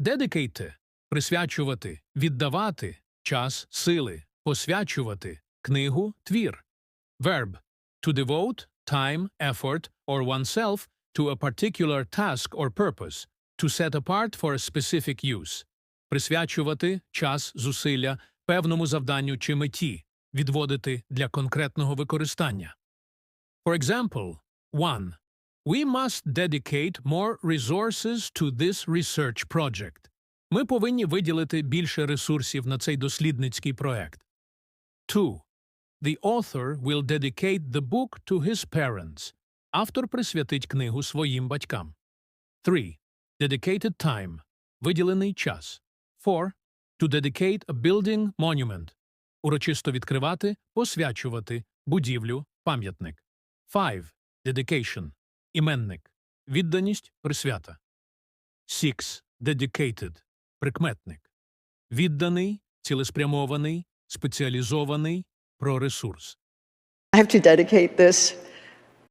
Dedicate – присвячувати, віддавати, час, сили, посвячувати, книгу, твір. Verb – to devote time, effort, or oneself to a particular task or purpose, to set apart for a specific use. Присвячувати час, зусилля певному завданню чи меті, відводити для конкретного використання. For example, 1. We must dedicate more resources to this research project. Ми повинні виділити більше ресурсів на цей дослідницький проект. 2. The author will dedicate the book to his parents. Автор присвятить книгу своїм батькам. 3. Dedicated time. Виділений час. 4. To dedicate a building monument. Урочисто відкривати, посвячувати, будівлю, пам'ятник. 5. Dedication. Іменник. Відданість, присвята. Six Dedicated. Прикметник. Відданий, цілеспрямований, спеціалізований, про ресурс. I have to dedicate this